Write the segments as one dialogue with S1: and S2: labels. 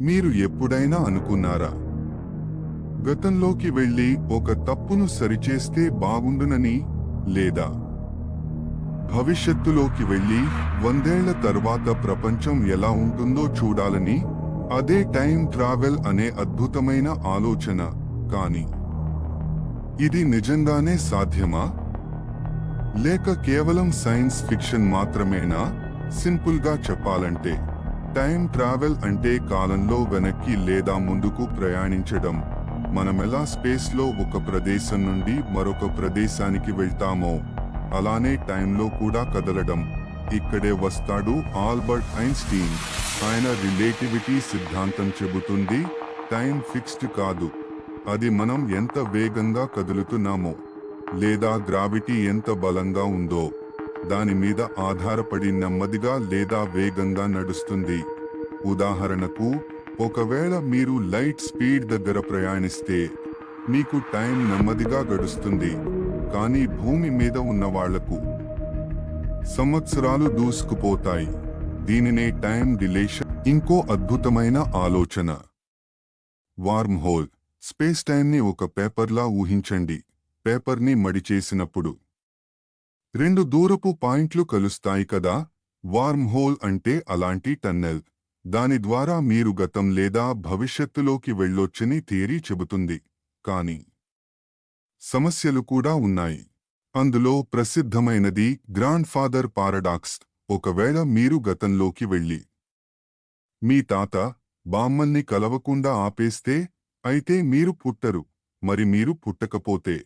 S1: మీరు ఎప్పుడైనా అనుకున్నారా? గతంలోకి వెళ్ళి ఒక తప్పును సరిచేస్తే బాగుండునని లేదా? భవిష్యత్తులోకి వెళ్ళి వందేళ్ళ తర్వాత ప్రపంచం ఎలా ఉంటుందో చూడాలని అదే టైం ట్రావెల్ అనే అద్భుతమైన ఆలోచన. కానీ ఇది నిజంగానే సాధ్యమా? లేక కేవలం సైన్స్ ఫిక్షన్ మాత్రమేనా? సింపుల్గా చెప్పాలంటే. టైం ట్రావెల్ అంటే కాలంలో వెనక్కి లేదా ముందుకు ప్రయాణించడం. మనమెలా స్పేస్లో ఒక ప్రదేశం నుండి మరొక ప్రదేశానికి వెళ్తామో అలానే టైంలో కూడా కదలడం. ఇక్కడే వస్తాడు ఆల్బర్ట్ ఐన్స్టీన్. ఆయన రిలేటివిటీ సిద్ధాంతం చెబుతుంది టైం ఫిక్స్డ్ కాదు. అది మనం ఎంత వేగంగా కదులుతున్నామో లేదా గ్రావిటీ ఎంత బలంగా ఉందో. దాని మీద ఆధారపడి నెమ్మదిగా లేదా వేగంగా నడుస్తుంది. ఉదాహరణకు ఒకవేళ మీరు లైట్ స్పీడ్ దగ్గర ప్రయాణిస్తే మీకు టైం నెమ్మదిగా గడుస్తుంది కానీ భూమి మీద ఉన్న వాళ్ళకు సంవత్సరాలు దూసుకుపోతాయి. దీనినే టైం డిలేషన్ ఇంకో అద్భుతమైన ఆలోచన. వార్మ్ హోల్ స్పేస్ టైంని ఒక పేపర్లా ఊహించండి. పేపర్ని మడిచేసినప్పుడు రెండు దూరపు పాయింట్లు కలుస్తాయి కదా వార్మ్ హోల్ అంటే అలాంటి టన్నెల్. దాని ద్వారా మీరు గతం లేదా భవిష్యత్తులోకి వెళ్ళొచ్చని థియరీ చెబుతుంది. కానీ సమస్యలు కూడా ఉన్నాయి. అందులో ప్రసిద్ధమైనది గ్రాండ్ ఫాదర్ పారడాక్స్. ఒకవేళ మీరు గతంలోకి వెళ్ళి మీ తాత బామ్మల్ని కలవకుండా ఆపేస్తే అయితే మీరు పుట్టరు. మరి మీరు పుట్టకపోతే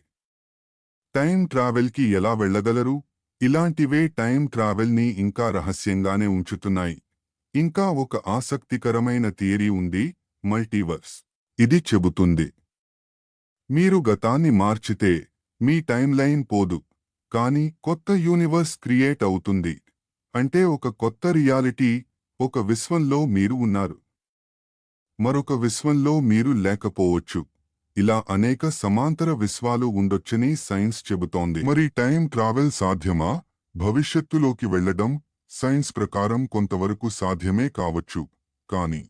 S1: టైం ట్రావెల్కి ఎలా వెళ్ళగలరు? ఇలాంటివే టైం ట్రావెల్ని ఇంకా రహస్యంగానే ఉంచుతున్నాయి. ఇంకా ఒక ఆసక్తికరమైన థియరీ ఉంది మల్టీవర్స్ ఇది చెబుతుంది. మీరు గతాన్ని మార్చితే మీ టైం లైన్ పోదు. కానీ కొత్త యూనివర్స్ క్రియేట్ అవుతుంది. అంటే ఒక కొత్త రియాలిటీ ఒక విశ్వంలో మీరు ఉన్నారు. మరొక విశ్వంలో మీరు లేకపోవచ్చు. ఇలా అనేక సమాంతర విశ్వాలు ఉండొచ్చని సైన్స్ చెబుతోంది. మరి టైం ట్రావెల్ సాధ్యమా? భవిష్యత్తులోకి వెళ్ళడం సైన్స్ ప్రకారం కొంతవరకు సాధ్యమే కావచ్చు. కానీ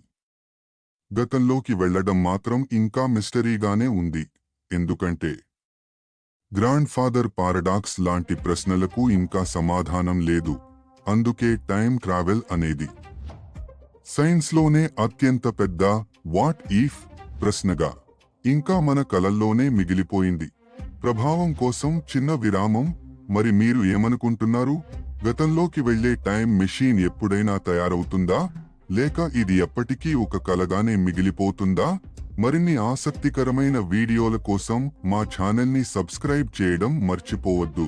S1: గతంలోకి వెళ్ళడం మాత్రం ఇంకా మిస్టరీగానే ఉంది. ఎందుకంటే గ్రాండ్ ఫాదర్ పారడాక్స్ లాంటి ప్రశ్నలకు ఇంకా సమాధానం లేదు. అందుకే టైం ట్రావెల్ అనేది సైన్స్లోనే అత్యంత పెద్ద వాట్ ఈఫ్ ప్రశ్నగా ఇంకా మన కలల్లోనే మిగిలిపోయింది. ప్రభావం కోసం చిన్న విరామం మరి మీరు ఏమనుకుంటున్నారు? గతంలోకి వెళ్ళే టైం మెషీన్ ఎప్పుడైనా తయారవుతుందా? లేక ఇది ఎప్పటికీ ఒక కలగానే మిగిలిపోతుందా? మరిన్ని ఆసక్తికరమైన వీడియోల కోసం మా ఛానల్ని సబ్స్క్రైబ్ చేయడం మర్చిపోవద్దు.